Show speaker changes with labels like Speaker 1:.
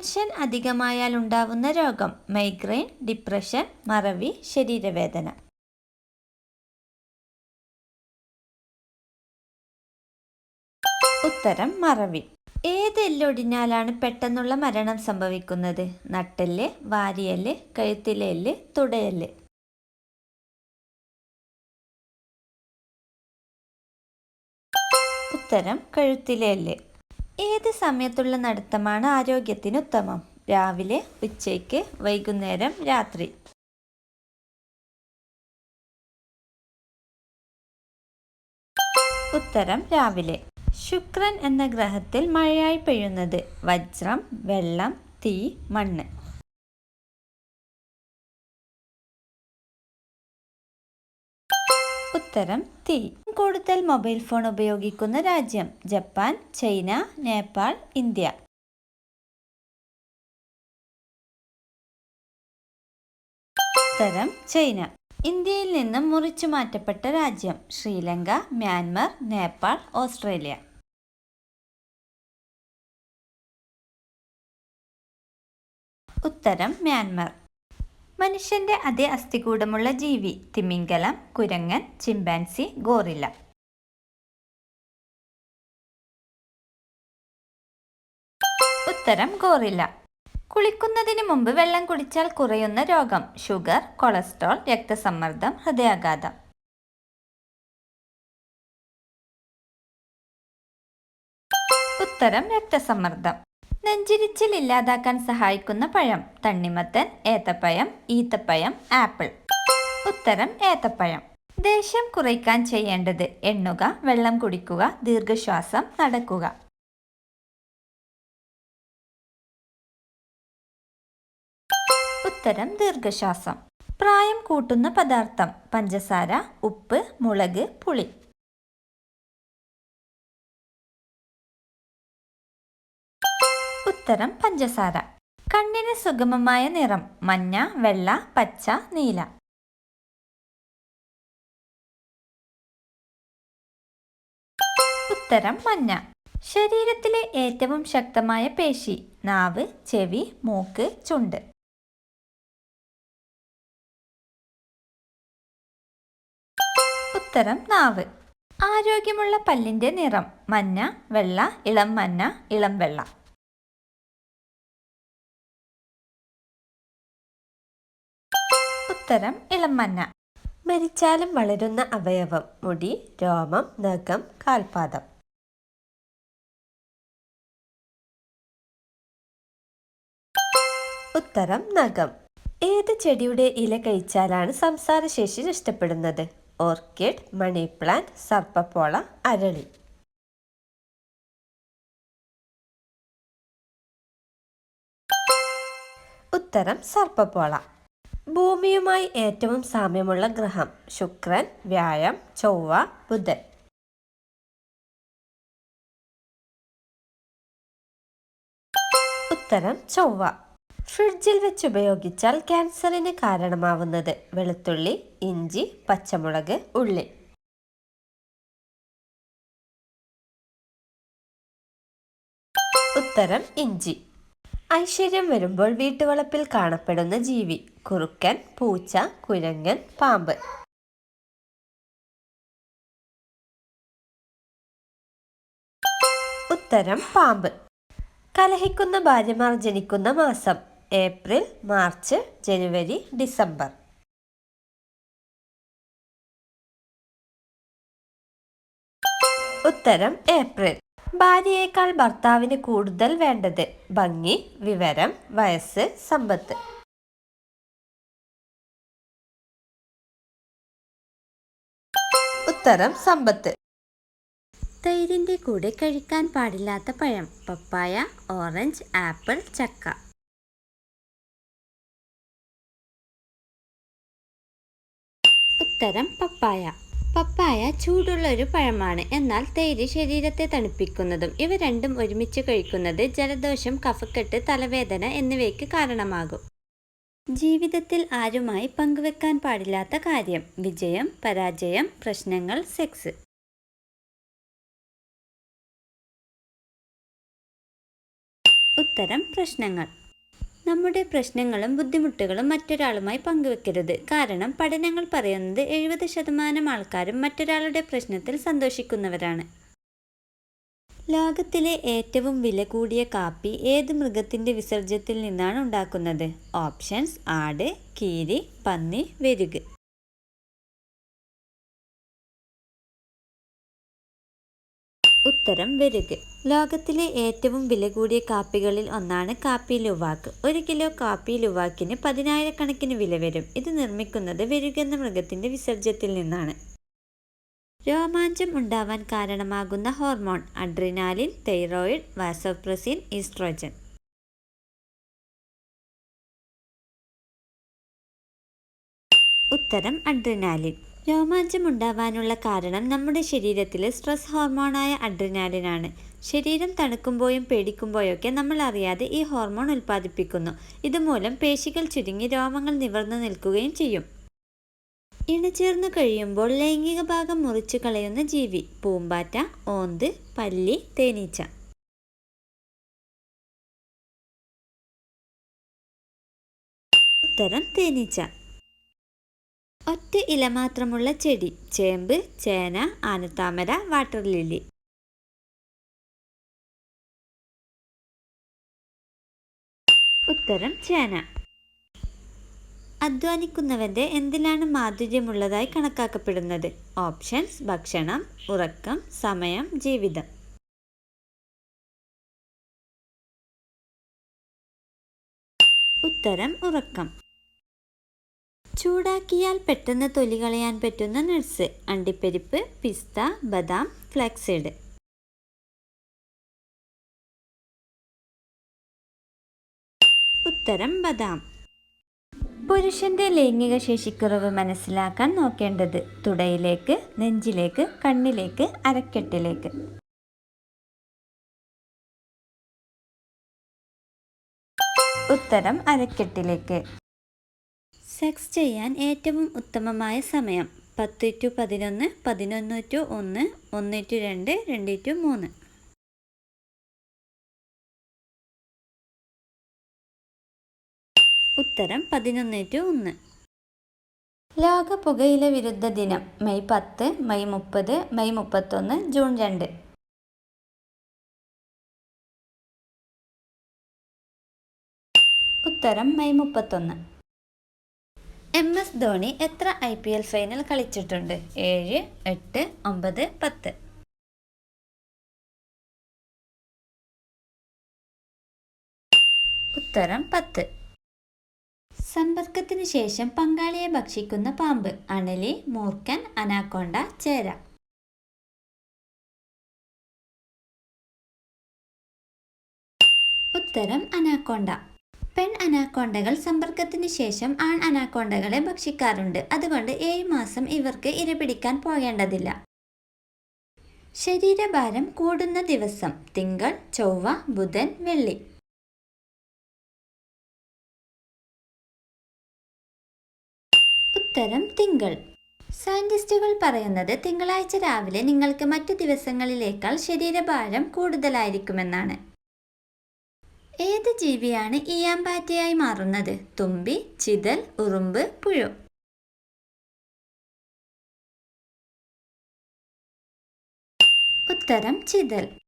Speaker 1: Tension അധികമായാൽ ഉണ്ടാവുന്ന രോഗം migraine depression മറവി ശരീരവേദന. ഉത്തരം മറവി. ഏത് എല്ലൊടിഞ്ഞാലാണ് പെട്ടെന്നുള്ള മരണം സംഭവിക്കുന്നത്? നട്ടെല്ല് വാരിയൽ കഴുത്തിലെ എല്ല് തുടയൽ ഉത്തരം കഴുത്തിലെ എല്ല് ഏത് സമയത്തുള്ള നടത്തമാണ് ആരോഗ്യത്തിന് ഉത്തമം? രാവിലെ ഉച്ചയ്ക്ക് വൈകുന്നേരം രാത്രി. ഉത്തരം രാവിലെ. ശുക്രൻ എന്ന ഗ്രഹത്തിൽ മഴയായി പെയ്യുന്നത് വജ്രം വെള്ളം തീ മണ്ണ്. ഉത്തരം തീ. കൂടുതൽ മൊബൈൽ ഫോൺ ഉപയോഗിക്കുന്ന രാജ്യം ജപ്പാൻ ചൈന നേപ്പാൾ ഇന്ത്യ. ഉത്തരം ചൈന. ഇന്ത്യയിൽ നിന്നും മുറിച്ചു മാറ്റപ്പെട്ട രാജ്യം ശ്രീലങ്ക മ്യാൻമർ നേപ്പാൾ ഓസ്ട്രേലിയ. ഉത്തരം മ്യാൻമർ. മനുഷ്യന്റെ അതേ അസ്ഥികൂടമുള്ള ജീവി തിമിംഗലം കുരങ്ങൻ ചിമ്പാൻസി ഗോറില്ല. ഉത്തരം ഗോറില്ല. കുളിക്കുന്നതിന് മുമ്പ് വെള്ളം കുടിച്ചാൽ കുറയുന്ന രോഗം ഷുഗർ കൊളസ്ട്രോൾ രക്തസമ്മർദ്ദം ഹൃദയാഘാതം. ഉത്തരം രക്തസമ്മർദ്ദം. നെഞ്ചിരിച്ചിൽ ഇല്ലാതാക്കാൻ സഹായിക്കുന്ന പഴം. തണ്ണിമത്തൻ ഏത്തപ്പഴം ഈത്തപ്പഴം ആപ്പിൾ. ഉത്തരം ഏത്തപ്പഴം. ദേഷ്യം കുറയ്ക്കാൻ ചെയ്യേണ്ടത് എണ്ണുക വെള്ളം കുടിക്കുക ദീർഘശ്വാസം നടക്കുക. ഉത്തരം ദീർഘശ്വാസം. പ്രായം കൂട്ടുന്ന പദാർത്ഥം. പഞ്ചസാര ഉപ്പ് മുളക് പുളി. ഉത്തരം പഞ്ചസാര. കണ്ണിന് സുഗമമായ നിറം മഞ്ഞ വെള്ള പച്ച നീല. ഉത്തരം മഞ്ഞ. ശരീരത്തിലെ ഏറ്റവും ശക്തമായ പേശി നാവ് ചെവി മൂക്ക് ചുണ്ട്. ഉത്തരം നാവ്. ആരോഗ്യമുള്ള പല്ലിന്റെ നിറം മഞ്ഞ വെള്ള ഇളം മഞ്ഞ ഇളം വെള്ള. ഉത്തരം ഇളം മരിച്ചാലും വളരുന്ന അവയവം മുടി രോമം നഖം കാൽപാദം. ഉത്തരം നഖം. ഏത് ചെടിയുടെ ഇല കഴിച്ചാലാണ് സംസാരശേഷി നഷ്ടപ്പെടുന്നത്? ഓർക്കിഡ് മണി പ്ലാന്റ് സർപ്പപ്പോള അരളി. ഉത്തരം സർപ്പപ്പോള. ഭൂമിയുമായി ഏറ്റവും സാമ്യമുള്ള ഗ്രഹം ശുക്രൻ വ്യാഴം ചൊവ്വ ബുധൻ. ഉത്തരം ചൊവ്വ. ഫ്രിഡ്ജിൽ വെച്ച് ഉപയോഗിച്ചാൽ ക്യാൻസറിന് കാരണമാവുന്നത് വെളുത്തുള്ളി ഇഞ്ചി പച്ചമുളക് ഉള്ളി. ഉത്തരം ഇഞ്ചി. ഐശ്വര്യം വരുമ്പോൾ വീട്ടുവളപ്പിൽ കാണപ്പെടുന്ന ജീവി. കുറുക്കൻ പൂച്ച കുരങ്ങൻ പാമ്പ്. ഉത്തരം പാമ്പ്. കലഹിക്കുന്ന ഭാര്യമാർ ജനിക്കുന്ന മാസം ഏപ്രിൽ മാർച്ച് ജനുവരി ഡിസംബർ. ഉത്തരം ഏപ്രിൽ. ഭാര്യയേക്കാൾ ഭർത്താവിന് കൂടുതൽ വേണ്ടത് ഭംഗി വിവരം വയസ്സ് സമ്പത്ത്. ഉത്തരം സമ്പത്ത്. തൈരിന്റെ കൂടെ കഴിക്കാൻ പാടില്ലാത്ത പഴം പപ്പായ ഓറഞ്ച് ആപ്പിൾ ചക്ക. ഉത്തരം പപ്പായ. പപ്പായ ചൂടുള്ള ഒരു പഴമാണ്. എന്നാൽ തൈര് ശരീരത്തെ തണുപ്പിക്കുന്നതും ഇവ രണ്ടും ഒരുമിച്ച് കഴിക്കുന്നത് ജലദോഷം കഫക്കെട്ട് തലവേദന എന്നിവയ്ക്ക് കാരണമാകും. ജീവിതത്തിൽ ആരുമായി പങ്കുവെക്കാൻ പാടില്ലാത്ത കാര്യം. വിജയം പരാജയം പ്രശ്നങ്ങൾ സെക്സ് ഉത്തരം പ്രശ്നങ്ങൾ. നമ്മുടെ പ്രശ്നങ്ങളും ബുദ്ധിമുട്ടുകളും മറ്റൊരാളുമായി പങ്കുവെക്കരുത്. കാരണം പഠനങ്ങൾ പറയുന്നത് എഴുപത് ശതമാനം ആൾക്കാരും മറ്റൊരാളുടെ പ്രശ്നത്തിൽ സന്തോഷിക്കുന്നവരാണ്. ലോകത്തിലെ ഏറ്റവും വില കൂടിയ കാപ്പി ഏത് മൃഗത്തിന്റെ വിസർജ്യത്തിൽ നിന്നാണ് ഉണ്ടാക്കുന്നത്? ഓപ്ഷൻസ് ആട് കീരി പന്നി വെരുക് ഉത്തരം വെരുക് ലോകത്തിലെ ഏറ്റവും വില കൂടിയ കാപ്പികളിൽ ഒന്നാണ് കാപ്പി ലുവാക്ക്. ഒരു കിലോ കാപ്പി ലുവാക്കിന് പതിനായിരക്കണക്കിന് വില വരും. ഇത് നിർമ്മിക്കുന്നത് വെരുകെന്ന മൃഗത്തിന്റെ വിസർജ്യത്തിൽ നിന്നാണ്. രോമാഞ്ചം ഉണ്ടാവാൻ കാരണമാകുന്ന hormone adrenaline thyroid vasopressin oestrogen. ഉത്തരം അഡ്രിനാലിൻ. രോമാഞ്ചം ഉണ്ടാവാനുള്ള കാരണം നമ്മുടെ ശരീരത്തിലെ സ്ട്രെസ് ഹോർമോണായ അഡ്രിനാലിനാണ്. ശരീരം തണുക്കുമ്പോഴും പേടിക്കുമ്പോഴൊക്കെ നമ്മൾ അറിയാതെ ഈ ഹോർമോൺ ഉൽപ്പാദിപ്പിക്കുന്നു. ഇതുമൂലം പേശികൾ ചുരുങ്ങി രോമങ്ങൾ നിവർന്നു നിൽക്കുകയും ചെയ്യും. ഇണചേർന്നു കഴിയുമ്പോൾ ലൈംഗിക ഭാഗം മുറിച്ചു കളയുന്ന ജീവി പൂമ്പാറ്റ ഓന്ത് പല്ലി തേനീച്ച. ഉത്തരം തേനീച്ച. ഒറ്റ ഇല മാത്രമുള്ള ചെടി ചേമ്പ് ചേന ആനത്താമര വാട്ടർ ലില്ലി. ഉത്തരം ചേന. അധ്വാനിക്കുന്നവന്റെ എന്തിലാണ് മാധുര്യമുള്ളതായി കണക്കാക്കപ്പെടുന്നത്? ഓപ്ഷൻസ് ഭക്ഷണം ഉറക്കം സമയം ജീവിതം. ഉത്തരം ഉറക്കം. ചൂടാക്കിയാൽ പെട്ടെന്ന് തൊലി കളയാൻ പറ്റുന്ന നട്സ് അണ്ടിപ്പരിപ്പ് പിസ്ത ബദാം ഫ്ലാക്സീഡ്. ഉത്തരം ബദാം. പുരുഷന്റെ ലൈംഗിക ശേഷിക്കുറവ് മനസ്സിലാക്കാൻ നോക്കേണ്ടത് തുടയിലേക്ക് നെഞ്ചിലേക്ക് കണ്ണിലേക്ക് അരക്കെട്ടിലേക്ക്. ഉത്തരം അരക്കെട്ടിലേക്ക്. സെക്സ് ചെയ്യാൻ ഏറ്റവും ഉത്തമമായ സമയം പത്ത് ടു പതിനൊന്ന് പതിനൊന്ന് ടു ഒന്ന് ഒന്ന് ടു രണ്ട് രണ്ട് ടു മൂന്ന്. ഉത്തരം പതിനൊന്ന് ടു ഒന്ന്. ലോക പുകയില വിരുദ്ധ ദിനം മെയ് പത്ത് മെയ് മുപ്പത് മെയ് മുപ്പത്തൊന്ന് ജൂൺ രണ്ട്. ഉത്തരം മെയ് മുപ്പത്തൊന്ന്. എം എസ് ധോണി എത്ര ഐ പി എൽ ഫൈനൽ കളിച്ചിട്ടുണ്ട്? ഏഴ് എട്ട് ഒമ്പത് പത്ത്. ഉത്തരം പത്ത്. സമ്പർക്കത്തിന് ശേഷം പങ്കാളിയെ ഭക്ഷിക്കുന്ന പാമ്പ് അണലി മൂർക്കൻ അനാക്കോണ്ട ചേര. ഉത്തരം അനാക്കോണ്ട. പെൺ അനാക്കോണ്ടകൾ സമ്പർക്കത്തിന് ശേഷം ആൺ അനാക്കോണ്ടകളെ ഭക്ഷിക്കാറുണ്ട്. അതുകൊണ്ട് ഏഴ് മാസം ഇവർക്ക് ഇരപിടിക്കാൻ പോകേണ്ടതില്ല. ശരീരഭാരം കൂടുന്ന ദിവസം തിങ്കൾ ചൊവ്വ ബുധൻ വെള്ളി. ഉത്തരം തിങ്കൾ. സയന്റിസ്റ്റുകൾ പറയുന്നത് തിങ്കളാഴ്ച രാവിലെ നിങ്ങൾക്ക് മറ്റു ദിവസങ്ങളിലേക്കാൾ ശരീരഭാരം കൂടുതലായിരിക്കുമെന്നാണ്. ഏത് ജീവിയാണ് ഈയാമ്പാറ്റയായി മാറുന്നത്? തുമ്പി ചിതൽ ഉറുമ്പ് പുഴു. ഉത്തരം ചിതൽ.